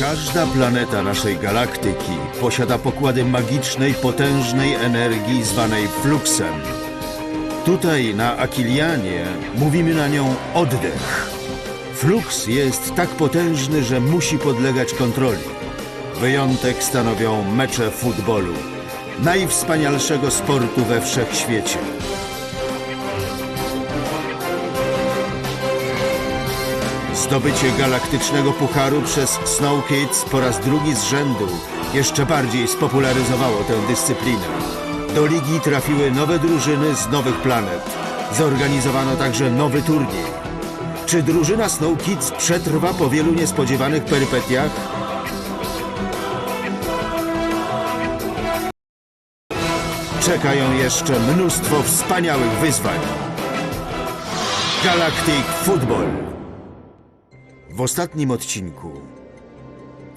Każda planeta naszej galaktyki posiada pokłady magicznej, potężnej energii zwanej fluxem. Tutaj na Akilianie mówimy na nią oddech. Flux jest tak potężny, że musi podlegać kontroli. Wyjątek stanowią mecze futbolu, najwspanialszego sportu we wszechświecie. Zdobycie galaktycznego pucharu przez Snow Kids po raz drugi z rzędu jeszcze bardziej spopularyzowało tę dyscyplinę. Do ligi trafiły nowe drużyny z nowych planet. Zorganizowano także nowy turniej. Czy drużyna Snow Kids przetrwa po wielu niespodziewanych perypetiach? Czekają jeszcze mnóstwo wspaniałych wyzwań. Galactic Football. W ostatnim odcinku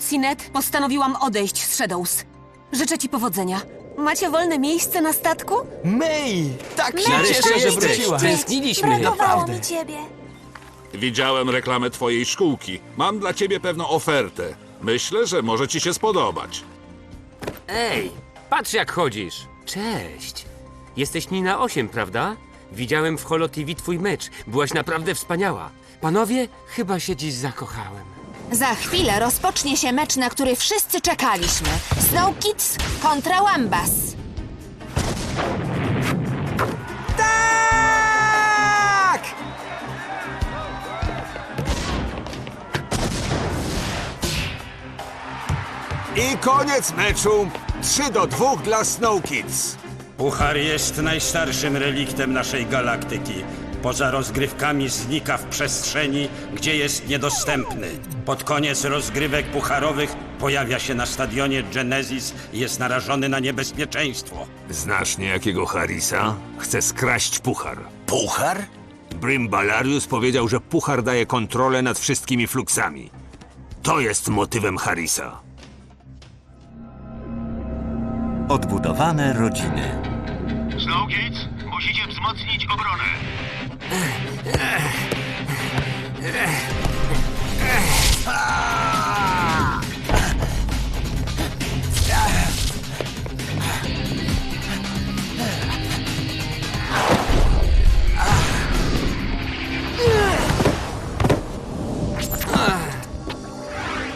Sinet, postanowiłam odejść z Shadows. Życzę ci powodzenia. Macie wolne miejsce na statku? May! Tak się Nareszcie cieszę, że jesteś. wróciłaś. Tęskniliśmy. Brakowało Naprawdę. mi ciebie. Widziałem reklamę twojej szkółki. Mam dla ciebie pewną ofertę. Myślę, że może ci się spodobać. Ej, patrz jak chodzisz. Cześć. Jesteś Nina 8, prawda? Widziałem w Holo TV twój mecz. Byłaś naprawdę wspaniała. Panowie, chyba się dziś zakochałem. Za chwilę rozpocznie się mecz, na który wszyscy czekaliśmy. Snow Kids kontra Wambas. Tak! I koniec meczu. 3 do 2 dla Snow Kids. Puchar jest najstarszym reliktem naszej galaktyki. Poza rozgrywkami znika w przestrzeni, gdzie jest niedostępny. Pod koniec rozgrywek pucharowych pojawia się na stadionie Genesis i jest narażony na niebezpieczeństwo. Znasz niejakiego Harisa? Chce skraść puchar. Puchar? Brimbalarius powiedział, że puchar daje kontrolę nad wszystkimi fluksami. To jest motywem Harisa. Odbudowane rodziny. Snowgates, musicie wzmocnić obronę.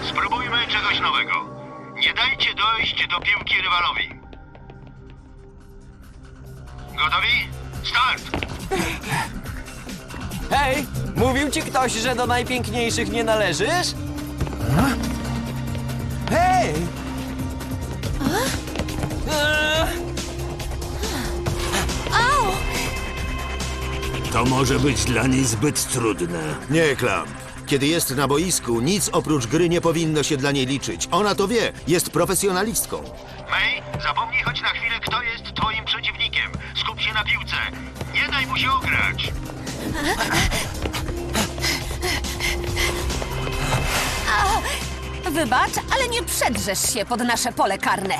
Spróbujmy czegoś nowego. Nie dajcie dojść do piłki rywalowi. Gotowi? Start! Hej, mówił ci ktoś, że do najpiękniejszych nie należysz? Hej! To może być dla niej zbyt trudne. Nie, Klamp. Kiedy jest na boisku, nic oprócz gry nie powinno się dla niej liczyć. Ona to wie, jest profesjonalistką. May, zapomnij choć na chwilę, kto jest twoim przeciwnikiem. Skup się na piłce. Nie daj mu się ograć. Wybacz, ale nie przedrzesz się pod nasze pole karne.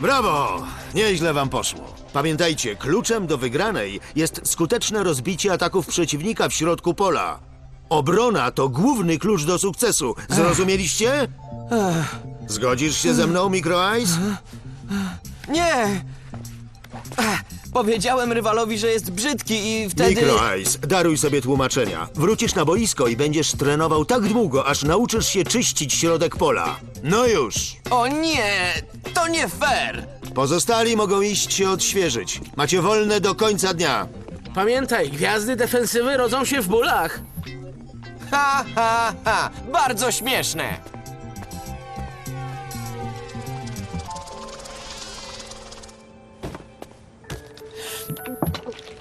Brawo! Nieźle wam poszło. Pamiętajcie, kluczem do wygranej jest skuteczne rozbicie ataków przeciwnika w środku pola. Obrona to główny klucz do sukcesu. Zrozumieliście? Zgodzisz się ze mną, Micro Ice? Nie! Powiedziałem rywalowi, że jest brzydki i wtedy... Micro Ice, daruj sobie tłumaczenia. Wrócisz na boisko i będziesz trenował tak długo, aż nauczysz się czyścić środek pola. No już! O nie! To nie fair! Pozostali mogą iść się odświeżyć. Macie wolne do końca dnia. Pamiętaj, gwiazdy defensywy rodzą się w bólach. Ha, ha, ha! Bardzo śmieszne!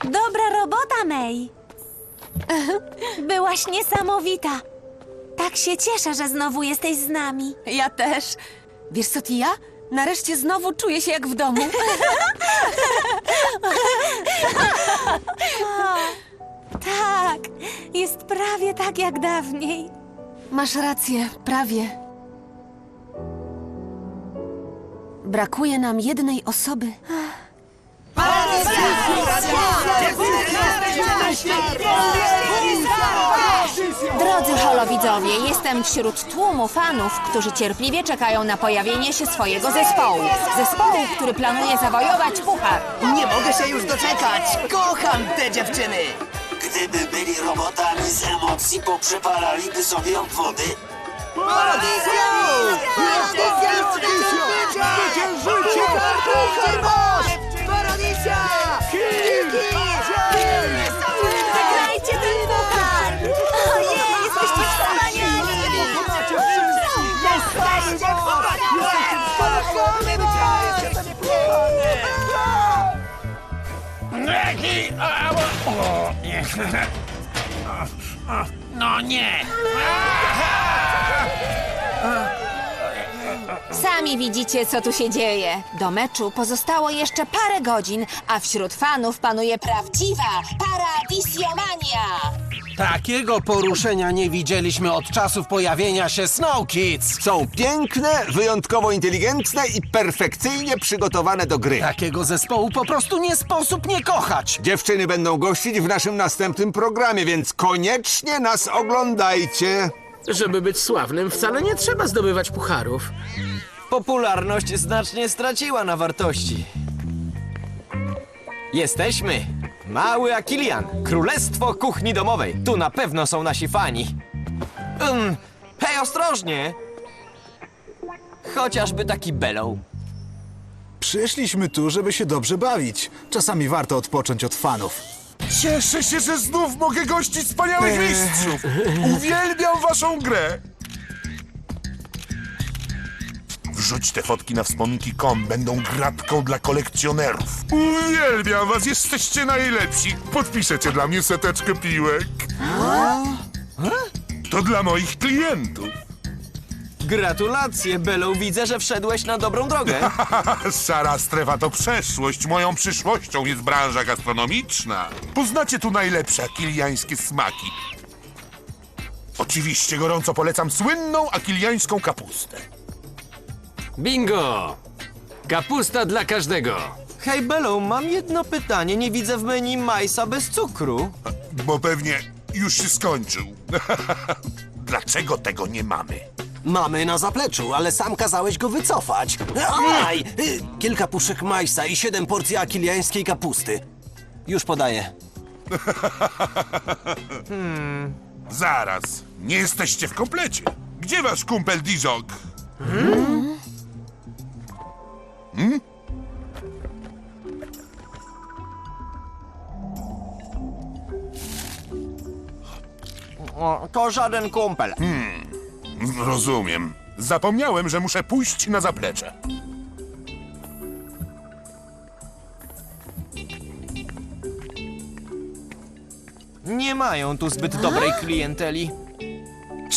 Dobra robota, May. Byłaś niesamowita. Tak się cieszę, że znowu jesteś z nami. Ja też. Wiesz co, Tia? Nareszcie znowu czuję się jak w domu. Tak, jest prawie tak jak dawniej. Masz rację, prawie. Brakuje nam jednej osoby. Drodzy holowidzowie, jestem wśród tłumu fanów, którzy cierpliwie czekają na pojawienie się swojego zespołu. Zespołu, który planuje zawojować puchar. Nie mogę się już doczekać! Kocham te dziewczyny! Gdyby byli robotami z emocji, poprzepalaliby sobie obwody. Wygrajcie ten puchar! Ojej, jesteście wspaniali! No nie! Sami widzicie, co tu się dzieje. Do meczu pozostało jeszcze parę godzin, a wśród fanów panuje prawdziwa paradisjomania. Takiego poruszenia nie widzieliśmy od czasów pojawienia się Snow Kids. Są piękne, wyjątkowo inteligentne i perfekcyjnie przygotowane do gry. Takiego zespołu po prostu nie sposób nie kochać. Dziewczyny będą gościć w naszym następnym programie, więc koniecznie nas oglądajcie. Żeby być sławnym, wcale nie trzeba zdobywać pucharów. Popularność znacznie straciła na wartości. Jesteśmy! Mały Akilian, Królestwo Kuchni Domowej. Tu na pewno są nasi fani. Um, hej, ostrożnie! Chociażby taki Bellow. Przyszliśmy tu, żeby się dobrze bawić. Czasami warto odpocząć od fanów. Cieszę się, że znów mogę gościć wspaniałych mistrzów! Uwielbiam waszą grę! Wrzuć te fotki na wspominki.com, będą grabką dla kolekcjonerów. Uwielbiam was, jesteście najlepsi. Podpiszecie dla mnie seteczkę piłek. To dla moich klientów. Gratulacje, Bellow. Widzę, że wszedłeś na dobrą drogę. Szara strefa to przeszłość. Moją przyszłością jest branża gastronomiczna. Poznacie tu najlepsze akiliańskie smaki. Oczywiście gorąco polecam słynną akiliańską kapustę. Bingo! Kapusta dla każdego. Hej, Bellow, mam jedno pytanie. Nie widzę w menu majsa bez cukru. Bo pewnie już się skończył. Dlaczego tego nie mamy? Mamy na zapleczu, ale sam kazałeś go wycofać. Aj! Y, Kilka puszek majsa i siedem porcji akiliańskiej kapusty. Już podaję. Zaraz, nie jesteście w komplecie. Gdzie wasz kumpel Dijok? O, to żaden kumpel. Rozumiem. Zapomniałem, że muszę pójść na zaplecze. Nie mają tu zbyt dobrej klienteli.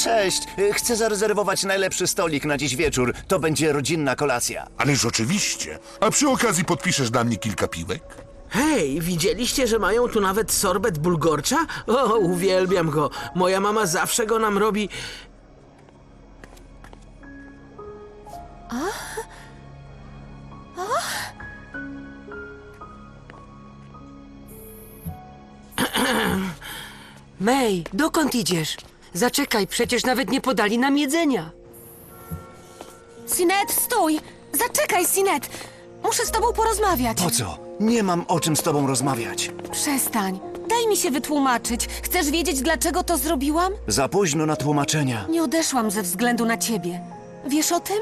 Cześć, chcę zarezerwować najlepszy stolik na dziś wieczór. To będzie rodzinna kolacja. Ależ oczywiście. A przy okazji podpiszesz dla mnie kilka piłek? Hej, widzieliście, że mają tu nawet sorbet bulgorcza? O, uwielbiam go. Moja mama zawsze go nam robi. May, dokąd idziesz? Zaczekaj, przecież nawet nie podali nam jedzenia. Sinet, stój! Zaczekaj, Sinet! Muszę z tobą porozmawiać. Po co? Nie mam o czym z tobą rozmawiać. Przestań. Daj mi się wytłumaczyć. Chcesz wiedzieć, dlaczego to zrobiłam? Za późno na tłumaczenia. Nie odeszłam ze względu na ciebie. Wiesz o tym?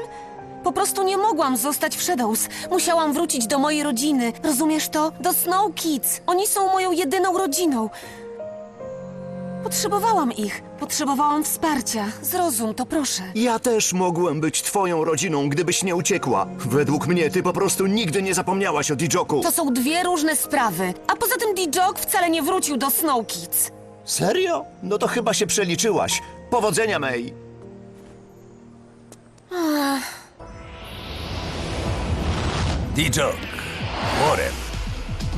Po prostu nie mogłam zostać w Shadows. Musiałam wrócić do mojej rodziny. Rozumiesz to? Do Snow Kids. Oni są moją jedyną rodziną. Potrzebowałam ich. Potrzebowałam wsparcia. Zrozum to, proszę. Ja też mogłem być twoją rodziną, gdybyś nie uciekła. Według mnie ty po prostu nigdy nie zapomniałaś o Dijoku. To są dwie różne sprawy. A poza tym Dijok wcale nie wrócił do Snow Kids. Serio? No to chyba się przeliczyłaś. Powodzenia, May. Dijok, Warren.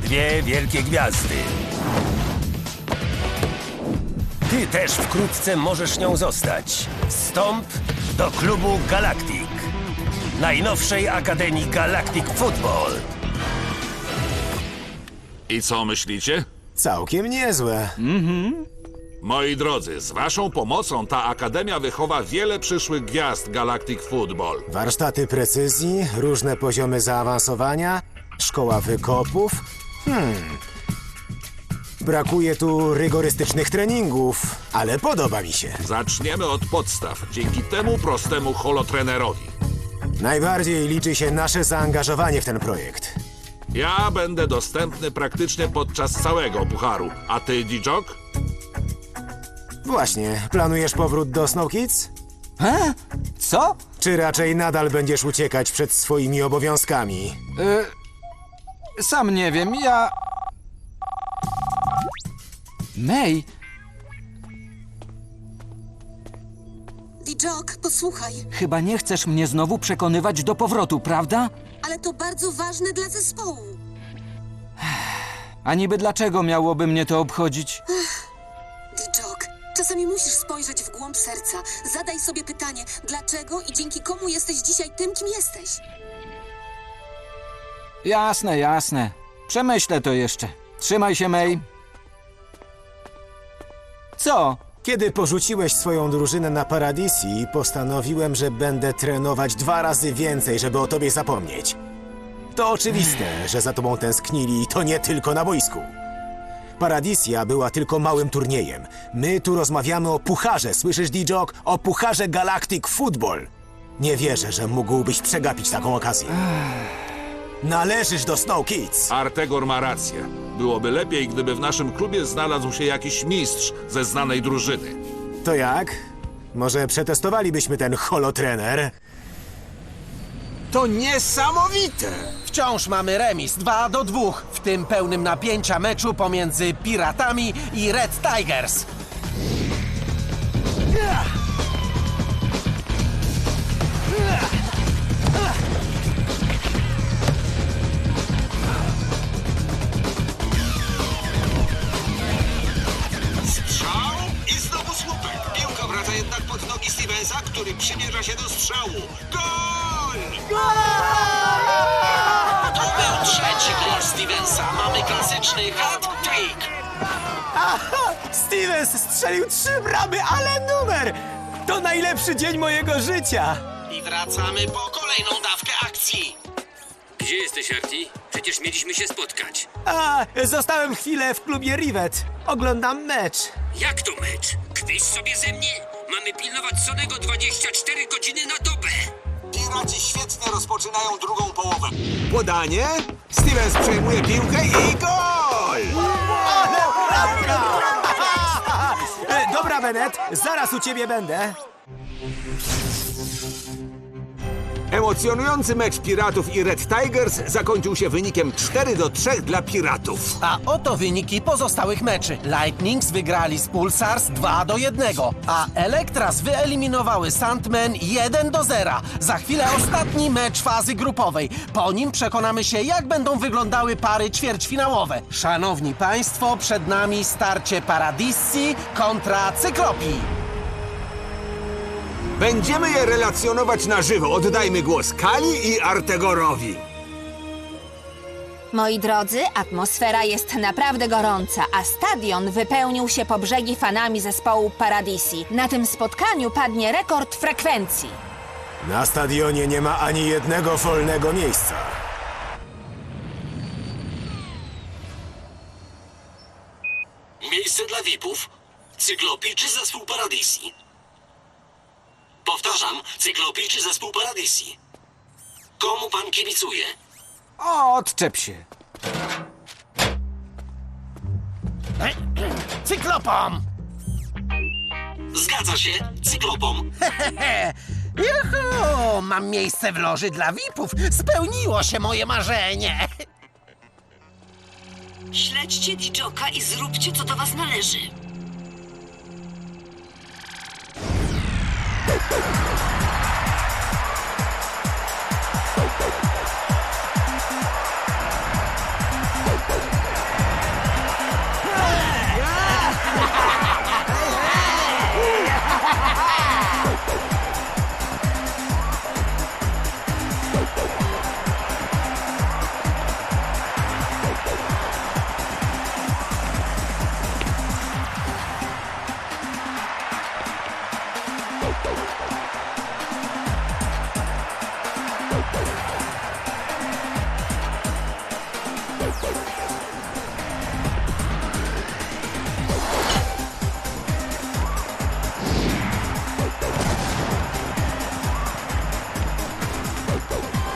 Dwie wielkie gwiazdy. Ty też wkrótce możesz nią zostać. Wstąp do klubu Galactic. Najnowszej Akademii Galactic Football. I co myślicie? Całkiem niezłe. Moi drodzy, z waszą pomocą ta akademia wychowa wiele przyszłych gwiazd Galactic Football. Warsztaty precyzji, różne poziomy zaawansowania, szkoła wykopów. Hmm. Brakuje tu rygorystycznych treningów, ale podoba mi się. Zaczniemy od podstaw, dzięki temu prostemu holotrenerowi. Najbardziej liczy się nasze zaangażowanie w ten projekt. Ja będę dostępny praktycznie podczas całego pucharu. A ty, Dijok? Właśnie, planujesz powrót do Snow Kids? He? Co? Czy raczej nadal będziesz uciekać przed swoimi obowiązkami? Y, sam nie wiem, ja... May, Dijok, posłuchaj, chyba nie chcesz mnie znowu przekonywać do powrotu, prawda? ale to bardzo ważne dla zespołu. A niby dlaczego miałoby mnie to obchodzić? Czasami musisz spojrzeć w głąb serca. Zadaj sobie pytanie, dlaczego i dzięki komu jesteś dzisiaj tym, kim jesteś. Jasne, jasne. Przemyślę to jeszcze. Trzymaj się, May. Co? Kiedy porzuciłeś swoją drużynę na Paradisi, postanowiłem, że będę trenować dwa razy więcej, żeby o tobie zapomnieć. To oczywiste, że za tobą tęsknili i to nie tylko na boisku. Paradisia była tylko małym turniejem. My tu rozmawiamy o pucharze, słyszysz, Dijok? O pucharze Galactic Football. Nie wierzę, że mógłbyś przegapić taką okazję. Należysz do Snow Kids. Artegor ma rację. Byłoby lepiej, gdyby w naszym klubie znalazł się jakiś mistrz ze znanej drużyny. To jak? Może przetestowalibyśmy ten holotrener? To niesamowite! Wciąż mamy remis 2 do 2 w tym pełnym napięcia meczu pomiędzy Piratami i Red Tigers. Strzał słupek. Piłka wraca jednak pod nogi Stevensa, który przymierza się do strzału. Gol! To był trzeci gol Stevensa. Mamy klasyczny hat-trick. Aha! Stevens strzelił trzy bramy, ale numer! To najlepszy dzień mojego życia! I wracamy po kolejną dawkę akcji. Gdzie jesteś, Arti? Przecież mieliśmy się spotkać. A, zostałem chwilę w klubie Rivet. Oglądam mecz. Jak to mecz? Kpisz sobie ze mnie? Mamy pilnować Sonego 24 godziny na dobę. Piraci świetnie rozpoczynają drugą połowę. Podanie, Stevens przejmuje piłkę i gol! Ale bramka! E, Dobra, Bennett, zaraz u ciebie będę. Emocjonujący mecz Piratów i Red Tigers zakończył się wynikiem 4 do 3 dla Piratów. A oto wyniki pozostałych meczy. Lightnings wygrali z Pulsars 2 do 1, a Elektras wyeliminowały Sandmen 1 do 0. Za chwilę ostatni mecz fazy grupowej. Po nim przekonamy się, jak będą wyglądały pary ćwierćfinałowe. Szanowni Państwo, przed nami starcie Paradisi kontra Cyklopii. Będziemy je relacjonować na żywo. Oddajmy głos Kali i Artegorowi. Moi drodzy, atmosfera jest naprawdę gorąca, a stadion wypełnił się po brzegi fanami zespołu Paradisi. Na tym spotkaniu padnie rekord frekwencji. Na stadionie nie ma ani jednego wolnego miejsca. Miejsce dla VIP-ów? Cyklopii czy zespół Paradisi? Powtarzam, Cyklopii czy zespół Paradisi? Komu pan kibicuje? O, odczep się. Cyklopom! Zgadza się, Cyklopom. Hehehe! Juhu! Mam miejsce w loży dla VIP-ów! Spełniło się moje marzenie! Śledźcie Dijoka i zróbcie, co do was należy.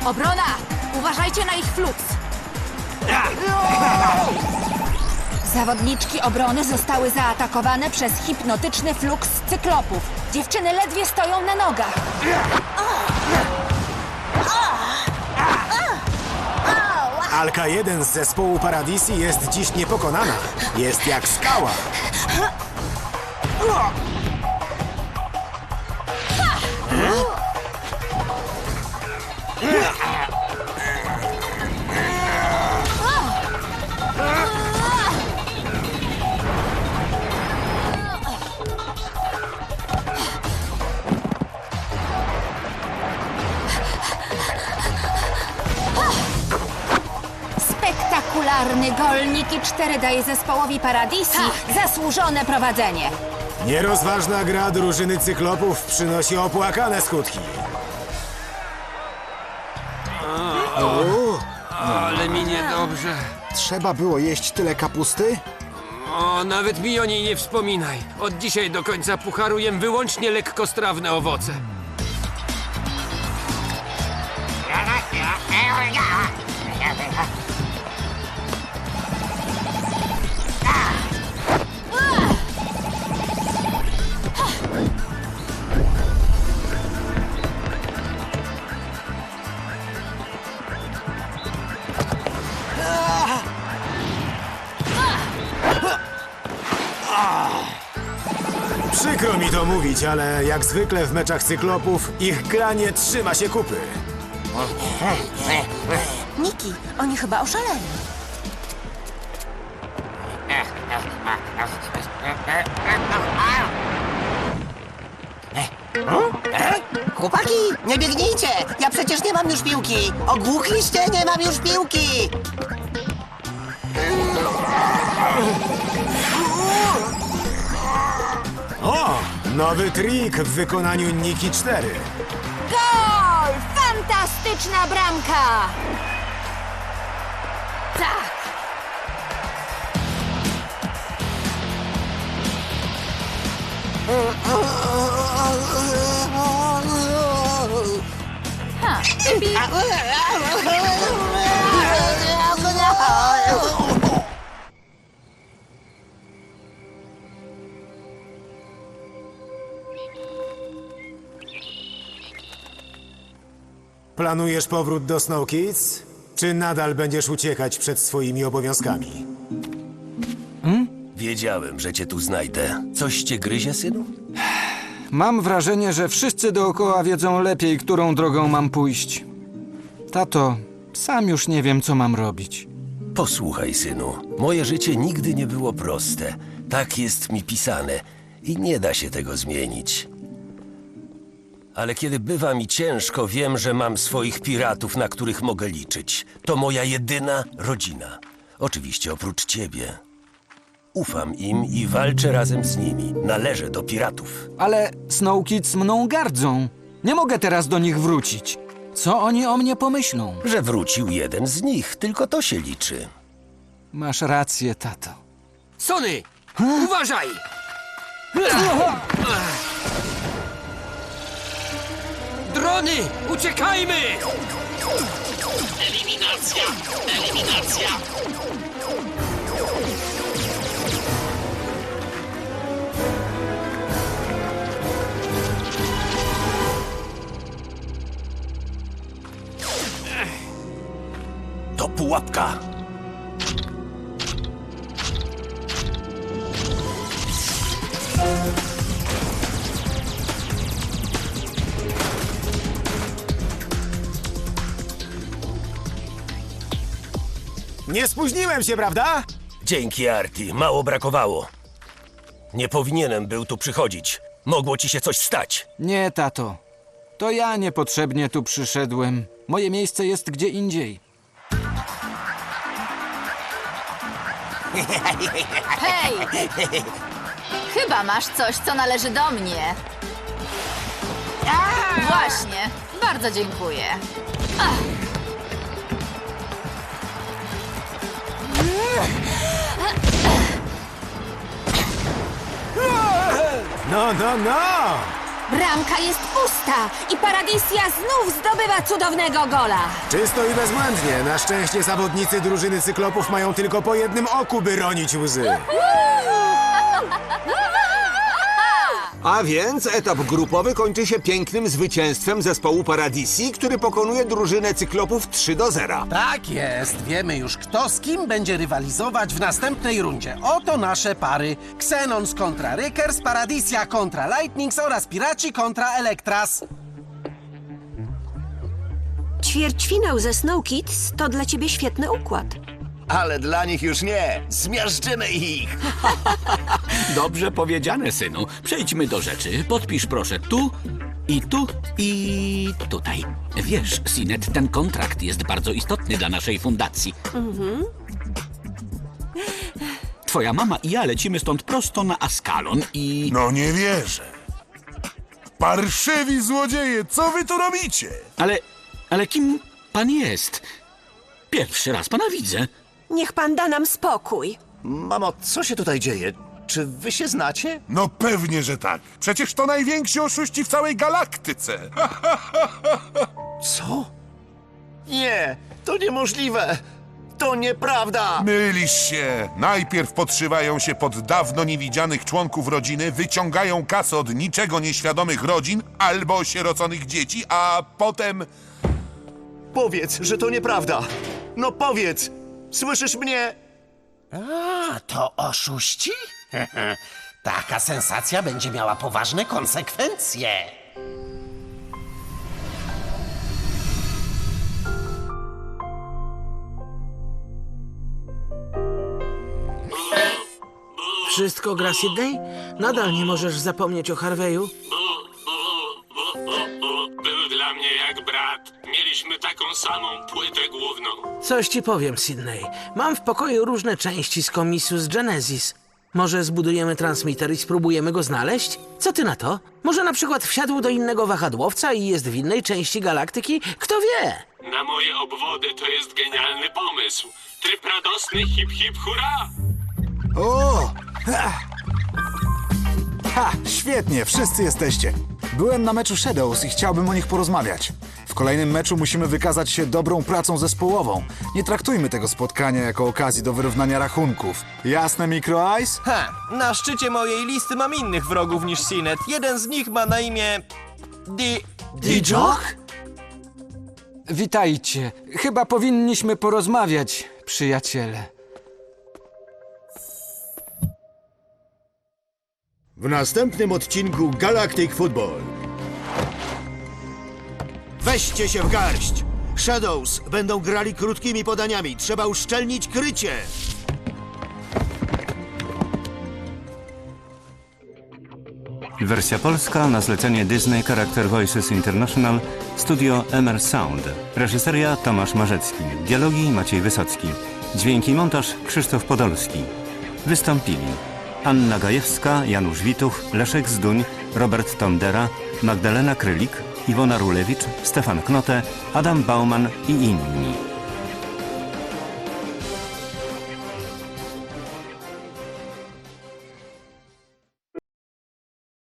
Obrona! Uważajcie na ich fluks! Zawodniczki obrony zostały zaatakowane przez hipnotyczny fluks cyklopów. Dziewczyny ledwie stoją na nogach. Alka 1 z zespołu Paradisi jest dziś niepokonana. Jest jak skała. Spektakularny gol Niki 4 daje zespołowi Paradisi zasłużone prowadzenie. Nierozważna gra drużyny cyklopów przynosi opłakane skutki. Ale mi niedobrze. Trzeba było jeść tyle kapusty? O, nawet mi o niej nie wspominaj. Od dzisiaj do końca pucharu jem wyłącznie lekkostrawne owoce. Mówić, ale jak zwykle w meczach cyklopów ich gra nie trzyma się kupy. Niki, oni chyba oszaleli. Chłopaki, nie biegnijcie! Ja przecież nie mam już piłki! Ogłuchliście? Nie mam już piłki! O! Nowy trik w wykonaniu Niki 4. Gol! Fantastyczna bramka! Tak! Ha, Planujesz powrót do Snow Kids? Czy nadal będziesz uciekać przed swoimi obowiązkami? Wiedziałem, że cię tu znajdę. Coś cię gryzie, synu? Mam wrażenie, że wszyscy dookoła wiedzą lepiej, którą drogą mam pójść. Tato, sam już nie wiem, co mam robić. Posłuchaj, synu. Moje życie nigdy nie było proste. Tak jest mi pisane i nie da się tego zmienić. Ale kiedy bywa mi ciężko, wiem, że mam swoich piratów, na których mogę liczyć. To moja jedyna rodzina. Oczywiście oprócz ciebie. Ufam im i walczę razem z nimi. Należę do piratów. Ale Snow Kids mną gardzą. Nie mogę teraz do nich wrócić. Co oni o mnie pomyślą? Że wrócił jeden z nich, tylko to się liczy. Masz rację, tato. Sony! Uważaj! Drony! Uciekajmy! Eliminacja! Eliminacja! To pułapka. Nie spóźniłem się, prawda? Dzięki, Arti. Mało brakowało. Nie powinienem był tu przychodzić. Mogło ci się coś stać. Nie, tato. To ja niepotrzebnie tu przyszedłem. Moje miejsce jest gdzie indziej. Hej! Chyba masz coś, co należy do mnie. Właśnie. Bardzo dziękuję. Ach. No, no, no! Bramka jest pusta i Paradisia znów zdobywa cudownego gola. Czysto i bezbłędnie. Na szczęście zawodnicy drużyny cyklopów mają tylko po jednym oku, by ronić łzy. A więc etap grupowy kończy się pięknym zwycięstwem zespołu Paradisi, który pokonuje drużynę cyklopów 3 do 0. Tak jest, wiemy już kto z kim będzie rywalizować w następnej rundzie. Oto nasze pary. Xenons kontra Rickers, Paradisia kontra Lightnings oraz Piraci kontra Elektras. Ćwierćfinał ze Snow Kids to dla ciebie świetny układ. Ale dla nich już nie. Zmiażdżymy ich. Dobrze powiedziane, synu. Przejdźmy do rzeczy. Podpisz proszę tu i tu i tutaj. Wiesz, Sinet, ten kontrakt jest bardzo istotny dla naszej fundacji. Mhm. Twoja mama i ja lecimy stąd prosto na Askalon i... No nie wierzę. Parszywi złodzieje, co wy tu robicie? Ale, ale kim pan jest? Pierwszy raz pana widzę. Niech pan da nam spokój. Mamo, co się tutaj dzieje? Czy wy się znacie? No pewnie, że tak. Przecież to najwięksi oszuści w całej galaktyce. Co? Nie, to niemożliwe. To nieprawda. Mylisz się. Najpierw podszywają się pod dawno niewidzianych członków rodziny, wyciągają kasę od niczego nieświadomych rodzin albo osieroconych dzieci, a potem... Powiedz, że to nieprawda. No powiedz. Słyszysz mnie? A, to oszuści? Taka sensacja będzie miała poważne konsekwencje. Wszystko gra Sydney? Nadal nie możesz zapomnieć o Harveyu? Mieliśmy taką samą płytę główną. Coś ci powiem, Sydney. Mam w pokoju różne części z komisu z Genesis. Może zbudujemy transmitter i spróbujemy go znaleźć? Co ty na to? Może na przykład wsiadł do innego wahadłowca i jest w innej części galaktyki? Kto wie? Na moje obwody to jest genialny pomysł. Tryb radosny hip hip hurra! O! Ha! ha! Świetnie, wszyscy jesteście. Byłem na meczu Shadows i chciałbym o nich porozmawiać. W kolejnym meczu musimy wykazać się dobrą pracą zespołową. Nie traktujmy tego spotkania jako okazji do wyrównania rachunków. Jasne, Micro Ice? Ha, na szczycie mojej listy mam innych wrogów niż Sinet. Jeden z nich ma na imię... Di... Dijoch? Witajcie. Chyba powinniśmy porozmawiać, przyjaciele. W następnym odcinku Galactic Football. Weźcie się w garść! Shadows będą grali krótkimi podaniami. Trzeba uszczelnić krycie. Wersja polska na zlecenie Disney Character Voices International, studio MR Sound. Reżyseria Tomasz Marzecki. Dialogi Maciej Wysocki. Dźwięki montaż Krzysztof Podolski. Wystąpili Anna Gajewska, Janusz Wituch, Leszek Zduń, Robert Tondera, Magdalena Krylik, Iwona Rulewicz, Stefan Knote, Adam Bauman i inni.